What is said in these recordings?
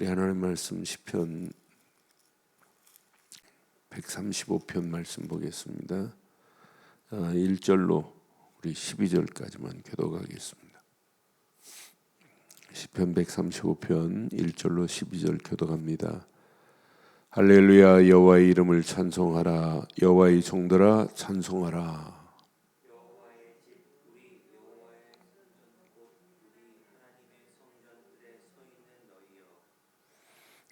우리 하나님 말씀 시편 135편 말씀 보겠습니다. 1절로 우리 12절까지만 교도하겠습니다. 시편 135편 1절로 12절 교도합니다. 할렐루야 여호와의 이름을 찬송하라 여호와의 종들아 찬송하라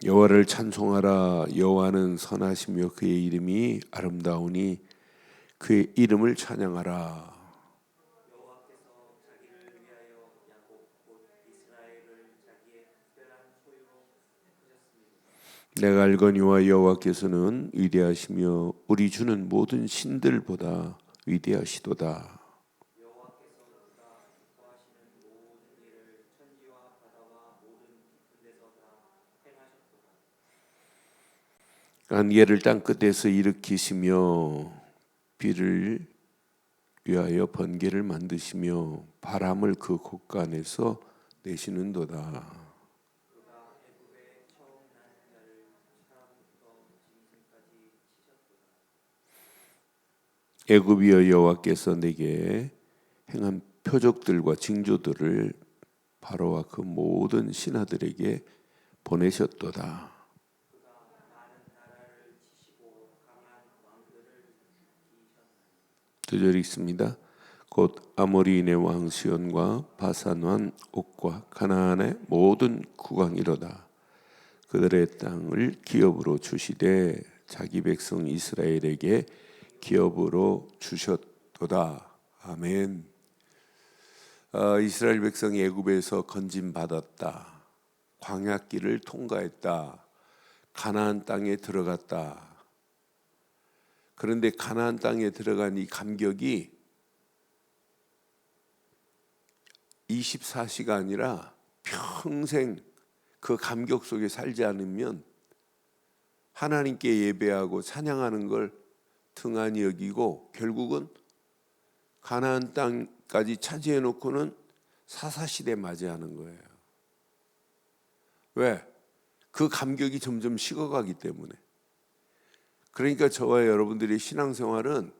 여호와를 찬송하라 여호와는 선하시며 그의 이름이 아름다우니 그의 이름을 찬양하라 내가 알거니와 여호와께서는 위대하시며 우리 주는 모든 신들보다 위대하시도다. 안개를 땅 끝에서 일으키시며 비를 위하여 번개를 만드시며 바람을 그 곳간에서 내시는도다. 애굽이여 여호와께서 내게 행한 표적들과 징조들을 바로와 그 모든 신하들에게 보내셨도다. 두절 있습니다. 곧 아모리인의 왕 시온과 바산 왕 옥과 가나안의 모든 국왕이로다. 그들의 땅을 기업으로 주시되 자기 백성 이스라엘에게 기업으로 주셨도다. 아멘. 아, 이스라엘 백성이 애굽에서 건진 받았다. 광야길을 통과했다. 가나안 땅에 들어갔다. 그런데 가나안 땅에 들어간 이 감격이 24시가 아니라 평생 그 감격 속에 살지 않으면 하나님께 예배하고 찬양하는 걸 등한히 여기고 결국은 가나안 땅까지 차지해 놓고는 사사시대 맞이하는 거예요. 왜? 그 감격이 점점 식어가기 때문에. 그러니까 저와 여러분들의 신앙생활은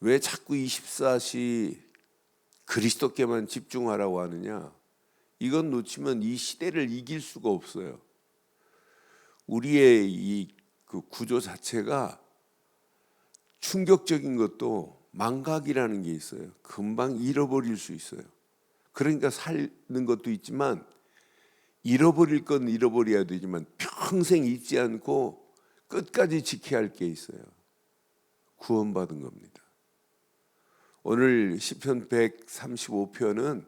왜 자꾸 24시 그리스도께만 집중하라고 하느냐? 이건 놓치면 이 시대를 이길 수가 없어요. 우리의 이 그 구조 자체가 충격적인 것도 망각이라는 게 있어요. 금방 잃어버릴 수 있어요. 그러니까 살는 것도 있지만 잃어버릴 건 잃어버려야 되지만 평생 잊지 않고 끝까지 지켜야 할 게 있어요. 구원받은 겁니다. 오늘 시편 135편은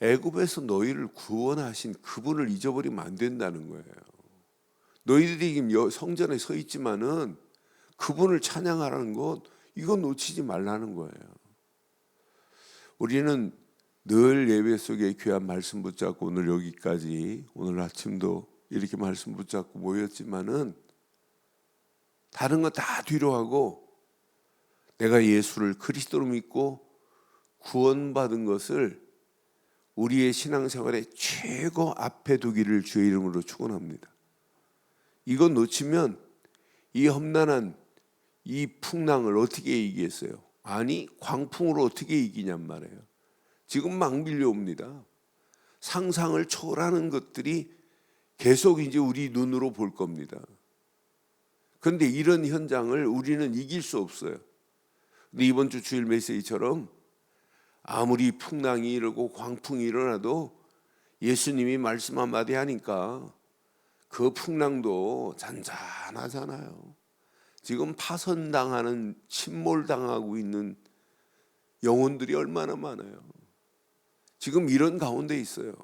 애굽에서 너희를 구원하신 그분을 잊어버리면 안 된다는 거예요. 너희들이 지금 성전에 서 있지만은 그분을 찬양하라는 것 이건 놓치지 말라는 거예요. 우리는 늘 예배 속에 귀한 말씀 붙잡고 오늘 여기까지 오늘 아침도 이렇게 말씀 붙잡고 모였지만은 다른 거 다 뒤로 하고 내가 예수를 그리스도로 믿고 구원받은 것을 우리의 신앙생활의 최고 앞에 두기를 주의 이름으로 축원합니다. 이건 놓치면 이 험난한 이 풍랑을 어떻게 이기겠어요? 아니 광풍으로 어떻게 이기냔 말이에요. 지금 막 밀려옵니다. 상상을 초월하는 것들이 계속 이제 우리 눈으로 볼 겁니다. 그런데 이런 현장을 우리는 이길 수 없어요. 근데 이번 주 주일 메시지처럼 아무리 풍랑이 일어고 광풍이 일어나도 예수님이 말씀 한마디 하니까 그 풍랑도 잔잔하잖아요. 지금 파선당하는 침몰당하고 있는 영혼들이 얼마나 많아요. 지금 이런 가운데 있어요.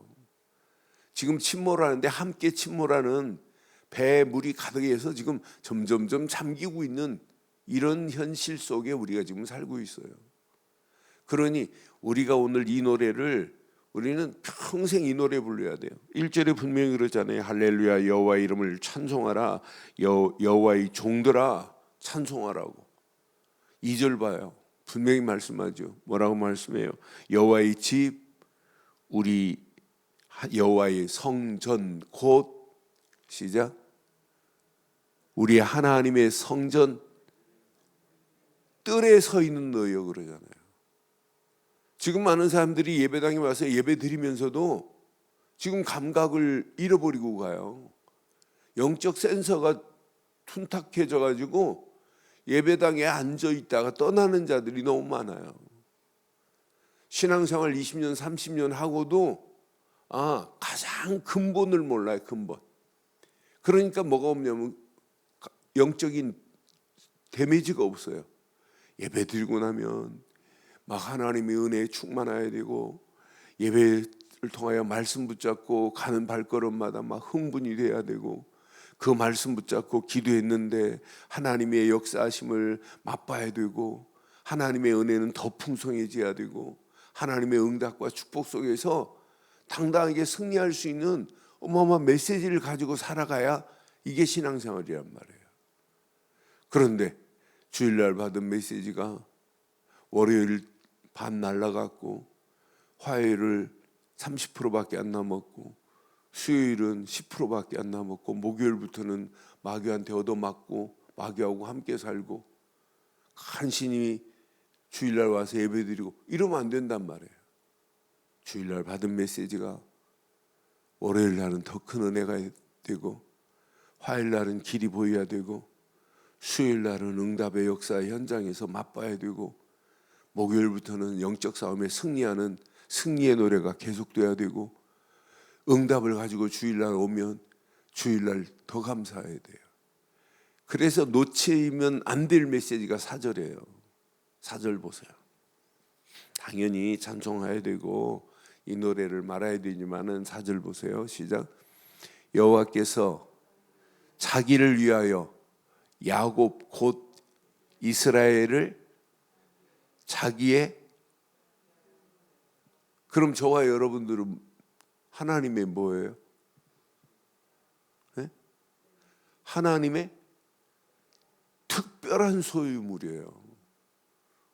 지금 침몰하는데 함께 침몰하는 배 물이 가득해서 지금 점점점 잠기고 있는 이런 현실 속에 우리가 지금 살고 있어요. 그러니 우리가 오늘 이 노래를 우리는 평생 이 노래 불러야 돼요. 1절에 분명히 그러잖아요. 할렐루야 여호와 이름을 찬송하라 여, 여호와의 종들아 찬송하라고. 2절 봐요. 분명히 말씀하죠. 뭐라고 말씀해요? 여호와의 집 우리 여호와의 성전 곧 시작 우리 하나님의 성전 뜰에 서 있는 너여 그러잖아요. 지금 많은 사람들이 예배당에 와서 예배 드리면서도 지금 감각을 잃어버리고 가요. 영적 센서가 둔탁해져 가지고 예배당에 앉아 있다가 떠나는 자들이 너무 많아요. 신앙생활 20년, 30년 하고도 아, 가장 근본을 몰라요, 근본. 그러니까 뭐가 없냐면 영적인 데미지가 없어요. 예배 드리고 나면 막 하나님의 은혜에 충만해야 되고 예배를 통하여 말씀 붙잡고 가는 발걸음마다 막 흥분이 돼야 되고 그 말씀 붙잡고 기도했는데 하나님의 역사하심을 맛봐야 되고 하나님의 은혜는 더 풍성해져야 되고 하나님의 응답과 축복 속에서 당당하게 승리할 수 있는 어마어마한 메시지를 가지고 살아가야 이게 신앙생활이란 말이에요. 그런데 주일날 받은 메시지가 월요일 반 날라갔고 화요일을 30%밖에 안 남았고 수요일은 10%밖에 안 남았고 목요일부터는 마귀한테 얻어맞고 마귀하고 함께 살고 간신히 주일날 와서 예배드리고 이러면 안 된단 말이에요. 주일날 받은 메시지가 월요일 날은 더 큰 은혜가 되고 화요일 날은 길이 보여야 되고 수요일 날은 응답의 역사 현장에서 맛봐야 되고 목요일부터는 영적 싸움에 승리하는 승리의 노래가 계속돼야 되고 응답을 가지고 주일날 오면 주일날 더 감사해야 돼요. 그래서 놓치면 안 될 메시지가 사절이에요. 사절 보세요. 당연히 찬송해야 되고 이 노래를 말아야 되지만은 사절 보세요. 시작. 여호와께서 자기를 위하여 야곱 곧 이스라엘을 자기의 그럼 저와 여러분들은 하나님의 뭐예요? 네? 하나님의 특별한 소유물이에요.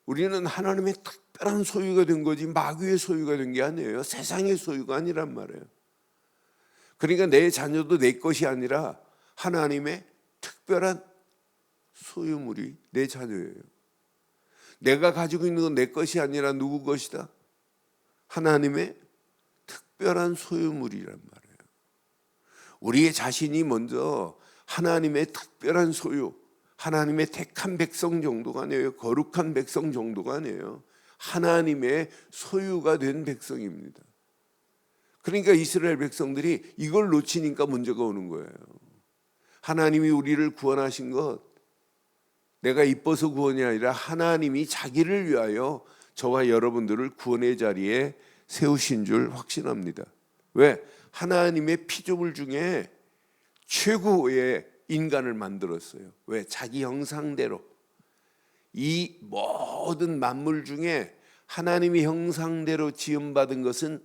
우리는 하나님의 특별한 소유가 된 거지 마귀의 소유가 된 게 아니에요. 세상의 소유가 아니란 말이에요. 그러니까 내 자녀도 내 것이 아니라 하나님의 특별한 소유물이 내 자녀예요. 내가 가지고 있는 건 내 것이 아니라 누구 것이다? 하나님의 특별한 소유물이란 말이에요. 우리의 자신이 먼저 하나님의 특별한 소유, 하나님의 택한 백성 정도가 아니에요. 거룩한 백성 정도가 아니에요. 하나님의 소유가 된 백성입니다. 그러니까 이스라엘 백성들이 이걸 놓치니까 문제가 오는 거예요. 하나님이 우리를 구원하신 것 내가 이뻐서 구원이 아니라 하나님이 자기를 위하여 저와 여러분들을 구원의 자리에 세우신 줄 확신합니다. 왜? 하나님의 피조물 중에 최고의 인간을 만들었어요. 왜? 자기 형상대로. 이 모든 만물 중에 하나님이 형상대로 지음받은 것은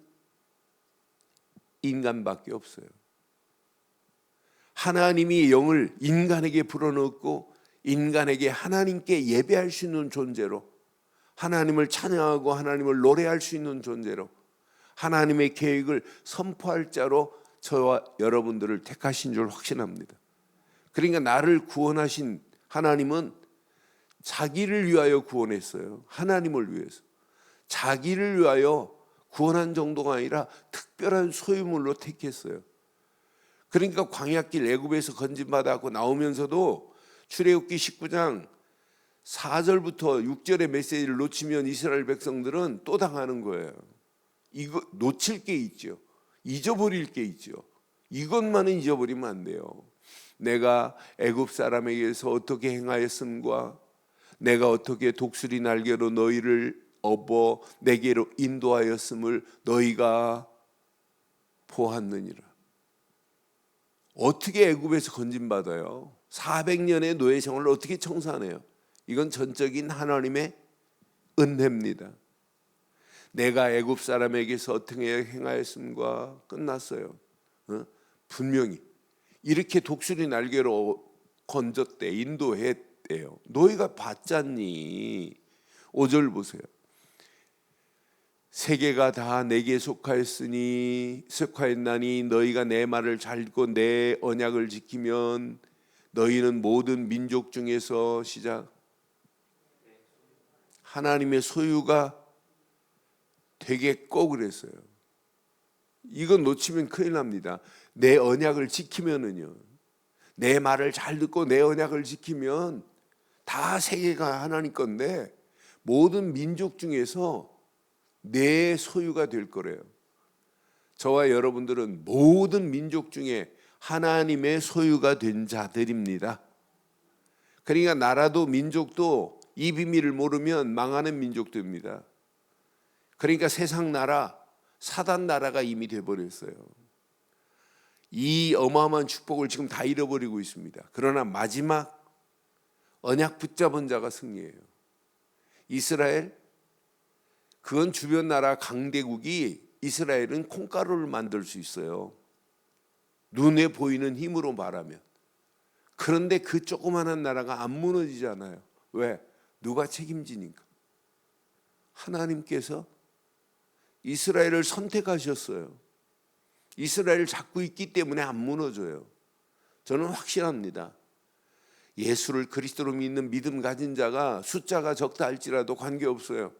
인간밖에 없어요. 하나님이 영을 인간에게 불어넣고 인간에게 하나님께 예배할 수 있는 존재로 하나님을 찬양하고 하나님을 노래할 수 있는 존재로 하나님의 계획을 선포할 자로 저와 여러분들을 택하신 줄 확신합니다. 그러니까 나를 구원하신 하나님은 자기를 위하여 구원했어요. 하나님을 위해서. 자기를 위하여 구원한 정도가 아니라 특별한 소유물로 택했어요. 그러니까 광야길 애굽에서 건진받았고 나오면서도 출애굽기 19장 4절부터 6절의 메시지를 놓치면 이스라엘 백성들은 또 당하는 거예요. 이거 놓칠 게 있죠. 잊어버릴 게 있죠. 이것만은 잊어버리면 안 돼요. 내가 애굽 사람에게서 어떻게 행하였음과 내가 어떻게 독수리 날개로 너희를 업어 내게로 인도하였음을 너희가 보았느니라. 어떻게 애굽에서 건진 받아요? 400년의 노예 생활을 어떻게 청산해요? 이건 전적인 하나님의 은혜입니다. 내가 애굽 사람에게서 어떻게 행하였음과 끝났어요. 어? 분명히 이렇게 독수리 날개로 건졌대 인도했대요. 너희가 봤잖니. 5절 보세요. 세계가 다 내게 속하였으니 속하였나니 너희가 내 말을 잘 듣고 내 언약을 지키면 너희는 모든 민족 중에서 시작 하나님의 소유가 되겠고 그랬어요. 이건 놓치면 큰일 납니다. 내 언약을 지키면은요. 내 말을 잘 듣고 내 언약을 지키면 다 세계가 하나님 건데 모든 민족 중에서 내 소유가 될 거래요. 저와 여러분들은 모든 민족 중에 하나님의 소유가 된 자들입니다. 그러니까 나라도 민족도 이 비밀을 모르면 망하는 민족들입니다. 그러니까 세상 나라, 사단 나라가 이미 돼 버렸어요. 이 어마어마한 축복을 지금 다 잃어버리고 있습니다. 그러나 마지막 언약 붙잡은 자가 승리해요. 이스라엘 그건 주변 나라 강대국이 이스라엘은 콩가루를 만들 수 있어요. 눈에 보이는 힘으로 말하면. 그런데 그 조그마한 나라가 안 무너지잖아요. 왜? 누가 책임지니까. 하나님께서 이스라엘을 선택하셨어요. 이스라엘을 잡고 있기 때문에 안 무너져요. 저는 확실합니다. 예수를 그리스도로 믿는 믿음 가진 자가 숫자가 적다 할지라도 관계없어요.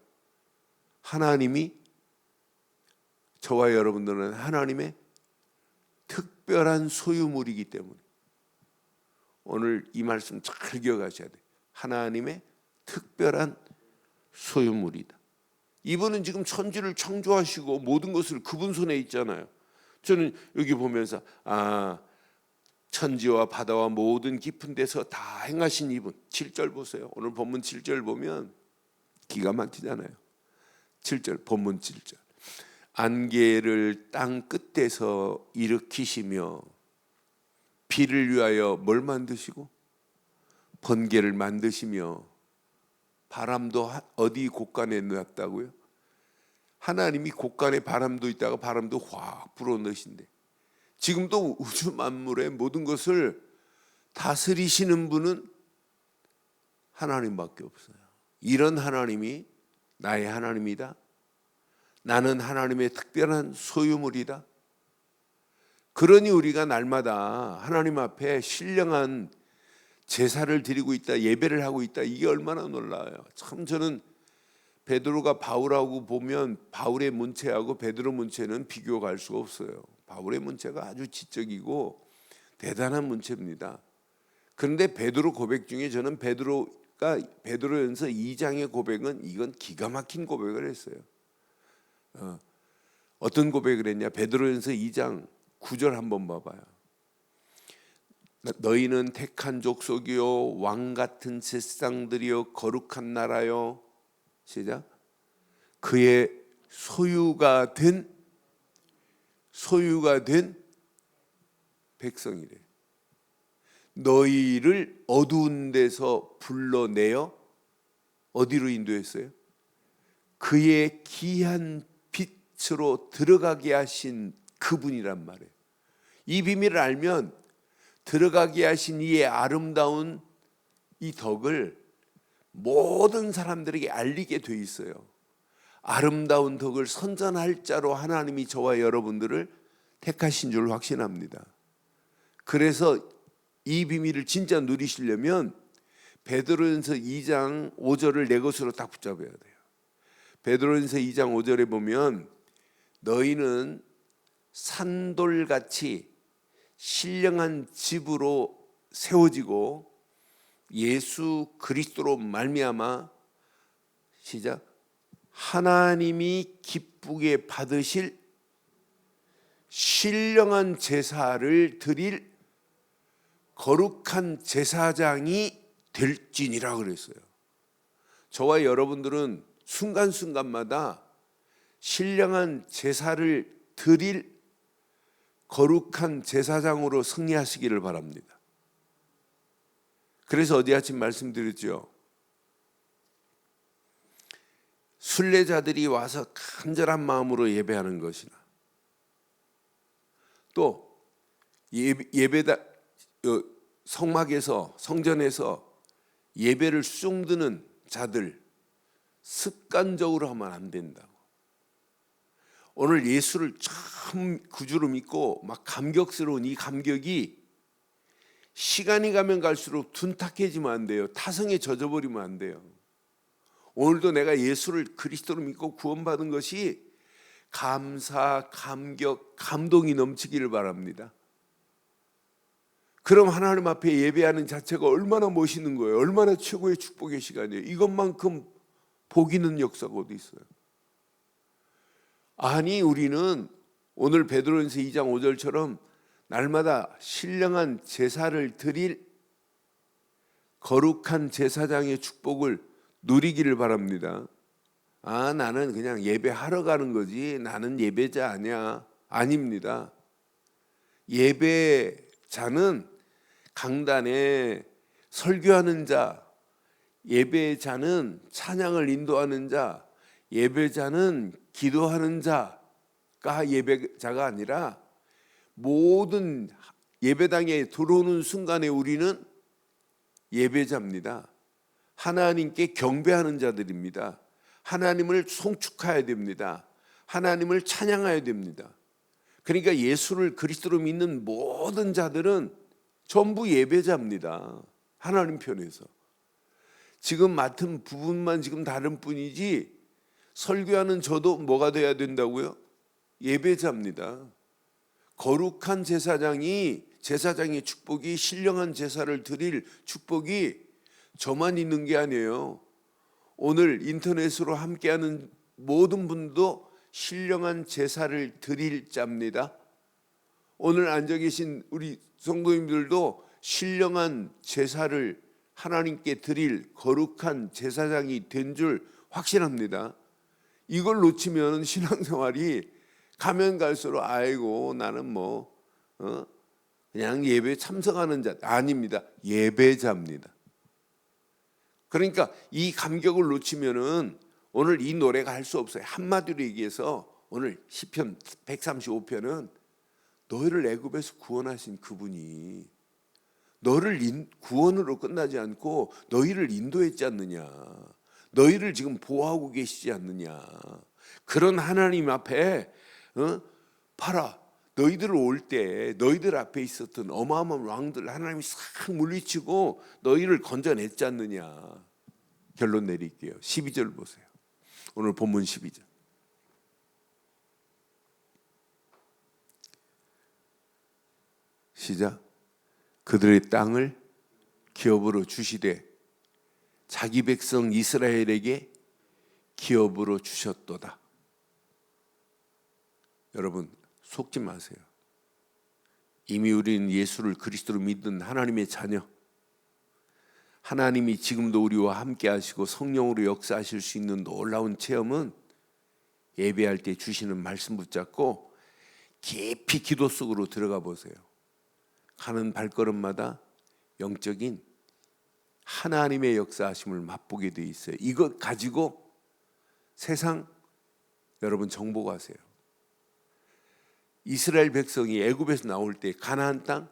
하나님이 저와 여러분들은 하나님의 특별한 소유물이기 때문에 오늘 이 말씀 잘 기억하셔야 돼요. 하나님의 특별한 소유물이다. 이분은 지금 천지를 창조하시고 모든 것을 그분 손에 있잖아요. 저는 여기 보면서 아 천지와 바다와 모든 깊은 데서 다 행하신 이분 7절 보세요. 오늘 본문 7절 보면 기가 막히잖아요. 7절 본문 7절 안개를 땅 끝에서 일으키시며 비를 위하여 뭘 만드시고 번개를 만드시며 바람도 하- 어디 곳간에 넣었다고요? 하나님이 곳간에 바람도 있다가 바람도 확 불어넣으신대. 지금도 우주 만물의 모든 것을 다스리시는 분은 하나님밖에 없어요. 이런 하나님이 나의 하나님이다. 나는 하나님의 특별한 소유물이다. 그러니 우리가 날마다 하나님 앞에 신령한 제사를 드리고 있다, 예배를 하고 있다. 이게 얼마나 놀라워요. 참 저는 베드로가 바울하고 보면 바울의 문체하고 베드로 문체는 비교가 할 수가 없어요. 바울의 문체가 아주 지적이고 대단한 문체입니다. 그런데 베드로 고백 중에 저는 베드로가 베드로연서 2장의 고백은 이건 기가 막힌 고백을 했어요. 어, 어떤 고백을 했냐? 베드로연서 2장 9절 한번 봐봐요. 너희는 택한 족속이요 왕 같은 제사장들이요 거룩한 나라요 시작 그의 소유가 된 소유가 된 백성이래. 너희를 어두운 데서 불러내어 어디로 인도했어요? 그의 귀한 빛으로 들어가게 하신 그분이란 말이에요. 이 비밀을 알면 들어가게 하신 이의 아름다운 이 덕을 모든 사람들에게 알리게 돼 있어요. 아름다운 덕을 선전할 자로 하나님이 저와 여러분들을 택하신 줄 확신합니다. 그래서 이 비밀을 진짜 누리시려면 베드로전서 2장 5절을 내 것으로 딱 붙잡아야 돼요. 베드로전서 2장 5절에 보면 너희는 산돌같이 신령한 집으로 세워지고 예수 그리스도로 말미암아 시작 하나님이 기쁘게 받으실 신령한 제사를 드릴 거룩한 제사장이 될지니라 그랬어요. 저와 여러분들은 순간순간마다 신령한 제사를 드릴 거룩한 제사장으로 승리하시기를 바랍니다. 그래서 어디 아침 말씀드렸죠. 순례자들이 와서 간절한 마음으로 예배하는 것이나 또 예배다 어, 성막에서 성전에서 예배를 수종드는 자들 습관적으로 하면 안 된다고. 오늘 예수를 참 구주로 믿고 막 감격스러운 이 감격이 시간이 가면 갈수록 둔탁해지면 안 돼요. 타성에 젖어버리면 안 돼요. 오늘도 내가 예수를 그리스도로 믿고 구원받은 것이 감사, 감격, 감동이 넘치기를 바랍니다. 그럼 하나님 앞에 예배하는 자체가 얼마나 멋있는 거예요. 얼마나 최고의 축복의 시간이에요. 이것만큼 복 있는 역사가 어디 있어요? 아니 우리는 오늘 베드로전서 2장 5절처럼 날마다 신령한 제사를 드릴 거룩한 제사장의 축복을 누리기를 바랍니다. 아, 나는 그냥 예배하러 가는 거지. 나는 예배자 아니야. 아닙니다. 예배자는 강단에 설교하는 자, 예배자는 찬양을 인도하는 자, 예배자는 기도하는 자가 예배자가 아니라 모든 예배당에 들어오는 순간에 우리는 예배자입니다. 하나님께 경배하는 자들입니다. 하나님을 송축해야 됩니다. 하나님을 찬양해야 됩니다. 그러니까 예수를 그리스도로 믿는 모든 자들은 전부 예배자입니다. 하나님 편에서. 지금 맡은 부분만 지금 다른 뿐이지 설교하는 저도 뭐가 돼야 된다고요? 예배자입니다. 거룩한 제사장이 제사장의 축복이 신령한 제사를 드릴 축복이 저만 있는 게 아니에요. 오늘 인터넷으로 함께하는 모든 분도 신령한 제사를 드릴 자입니다. 오늘 앉아 계신 우리 성도님들도 신령한 제사를 하나님께 드릴 거룩한 제사장이 된 줄 확신합니다. 이걸 놓치면 신앙생활이 가면 갈수록 아이고 나는 뭐 어? 그냥 예배 참석하는 자 아닙니다. 예배자입니다. 그러니까 이 감격을 놓치면은 오늘 이 노래가 할 수 없어요. 한마디로 얘기해서 오늘 시편 135편은 너희를 애굽에서 구원하신 그분이 너를 인, 구원으로 끝나지 않고 너희를 인도했지 않느냐. 너희를 지금 보호하고 계시지 않느냐. 그런 하나님 앞에 어? 봐라. 너희들 올 때 너희들 앞에 있었던 어마어마한 왕들 하나님이 싹 물리치고 너희를 건져냈지 않느냐. 결론 내릴게요. 12절 보세요. 오늘 본문 12절. 시작. 그들의 땅을 기업으로 주시되 자기 백성 이스라엘에게 기업으로 주셨도다. 여러분 속지 마세요. 이미 우리는 예수를 그리스도로 믿는 하나님의 자녀. 하나님이 지금도 우리와 함께 하시고 성령으로 역사하실 수 있는 놀라운 체험은 예배할 때 주시는 말씀 붙잡고 깊이 기도 속으로 들어가 보세요. 가는 발걸음마다 영적인 하나님의 역사하심을 맛보게 돼 있어요. 이것 가지고 세상 여러분 정복하세요. 이스라엘 백성이 애굽에서 나올 때 가나안 땅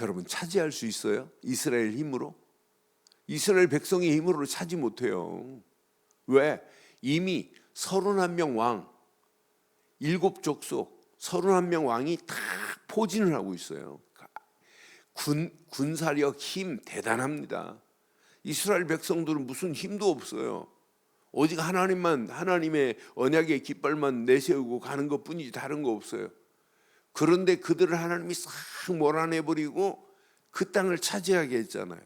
여러분 차지할 수 있어요? 이스라엘 힘으로? 이스라엘 백성의 힘으로 차지 못해요. 왜? 이미 31명 왕, 일곱 족속, 31명 왕이 다 포진을 하고 있어요. 군, 군사력 힘 대단합니다. 이스라엘 백성들은 무슨 힘도 없어요. 오직 하나님만 하나님의 언약의 깃발만 내세우고 가는 것뿐이지 다른 거 없어요. 그런데 그들을 하나님이 싹 몰아내 버리고 그 땅을 차지하게 했잖아요.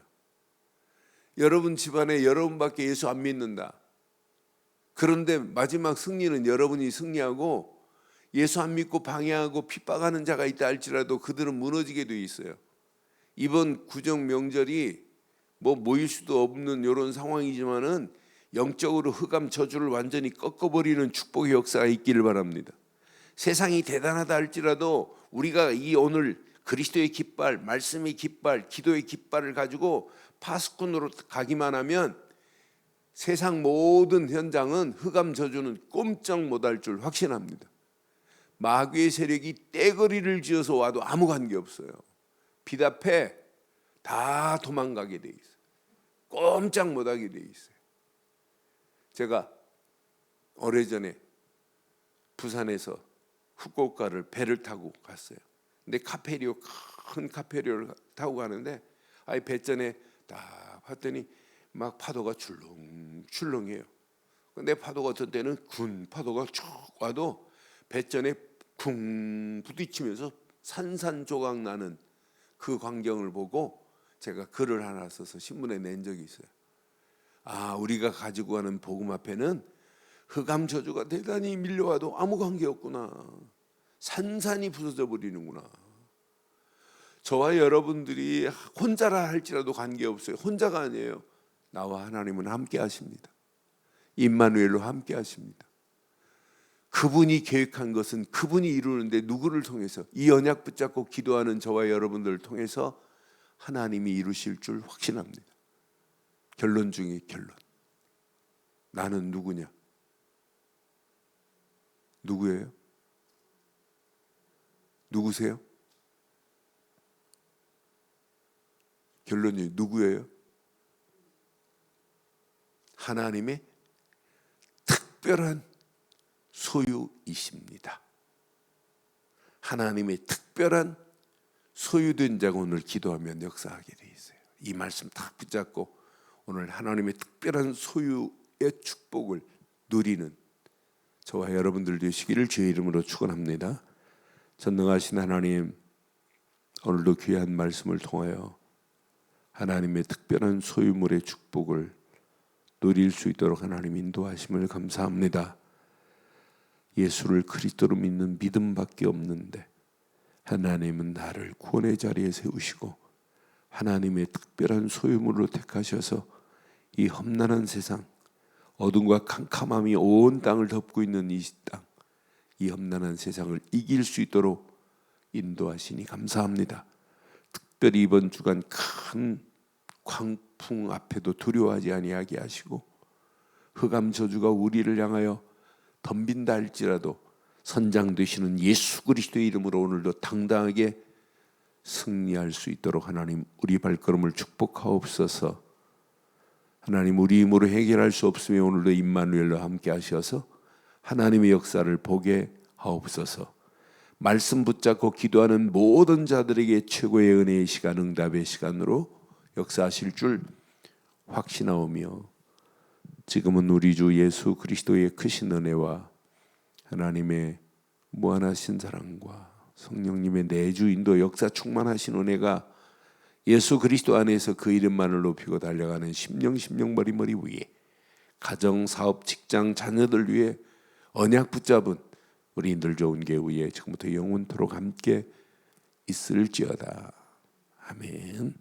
여러분 집안에 여러분밖에 예수 안 믿는다. 그런데 마지막 승리는 여러분이 승리하고 예수 안 믿고 방해하고 핍박하는 자가 있다 할지라도 그들은 무너지게 돼 있어요. 이번 구정 명절이 뭐 모일 수도 없는 이런 상황이지만은 영적으로 흑암 저주를 완전히 꺾어버리는 축복의 역사가 있기를 바랍니다. 세상이 대단하다 할지라도 우리가 이 오늘 그리스도의 깃발, 말씀의 깃발, 기도의 깃발을 가지고 파수꾼으로 가기만 하면 세상 모든 현장은 흑암 저주는 꼼짝 못할 줄 확신합니다. 마귀의 세력이 떼거리를 지어서 와도 아무 관계 없어요. 빛 앞에 다 도망가게 돼 있어요. 꼼짝 못하게 돼 있어요. 제가 오래전에 부산에서 후쿠오카를 배를 타고 갔어요. 근데 카페리오 큰 카페리오를 타고 가는데 아이 배전에 딱 봤더니 막 파도가 출렁 출렁해요. 근데 파도가 어떤 때는 군 파도가 쭉 와도 배전에 쿵 부딪히면서 산산조각 나는 그 광경을 보고 제가 글을 하나 써서 신문에 낸 적이 있어요. 아, 우리가 가지고 가는 복음 앞에는 흑암 저주가 대단히 밀려와도 아무 관계 없구나. 산산이 부서져 버리는구나. 저와 여러분들이 혼자라 할지라도 관계 없어요. 혼자가 아니에요. 나와 하나님은 함께 하십니다. 임마누엘로 함께 하십니다. 그분이 계획한 것은 그분이 이루는데 누구를 통해서 이 언약 붙잡고 기도하는 저와 여러분들을 통해서 하나님이 이루실 줄 확신합니다. 결론 중에 결론. 나는 누구냐? 누구예요? 누구세요? 결론이 누구예요? 하나님의 특별한 소유이십니다. 하나님의 특별한 소유된 자가 오늘 기도하면 역사하게 돼 있어요. 이 말씀 딱 붙잡고 오늘 하나님의 특별한 소유의 축복을 누리는 저와 여러분들 되시기를 주의 이름으로 축원합니다. 전능하신 하나님 오늘도 귀한 말씀을 통하여 하나님의 특별한 소유물의 축복을 누릴 수 있도록 하나님 인도하심을 감사합니다. 예수를 그리스도로 믿는 믿음밖에 없는데 하나님은 나를 구원의 자리에 세우시고 하나님의 특별한 소유물로 택하셔서 이 험난한 세상 어둠과 캄캄함이 온 땅을 덮고 있는 이 땅, 이 험난한 세상을 이길 수 있도록 인도하시니 감사합니다. 특별히 이번 주간 큰 광풍 앞에도 두려워하지 아니하게 하시고 흑암 저주가 우리를 향하여 덤빈다 할지라도 선장 되시는 예수 그리스도의 이름으로 오늘도 당당하게 승리할 수 있도록 하나님 우리 발걸음을 축복하옵소서. 하나님 우리 힘으로 해결할 수 없으면 오늘도 임마누엘로 함께 하셔서 하나님의 역사를 보게 하옵소서. 말씀 붙잡고 기도하는 모든 자들에게 최고의 은혜의 시간 응답의 시간으로 역사하실 줄 확신하오며 지금은 우리 주 예수 그리스도의 크신 은혜와 하나님의 무한하신 사랑과 성령님의 내주 인도 역사 충만하신 은혜가 예수 그리스도 안에서 그 이름만을 높이고 달려가는 심령 심령 머리 머리 위에 가정 사업 직장 자녀들 위해 언약 붙잡은 우리인들 좋은 게 위에 지금부터 영원토록 함께 있을지어다 아멘.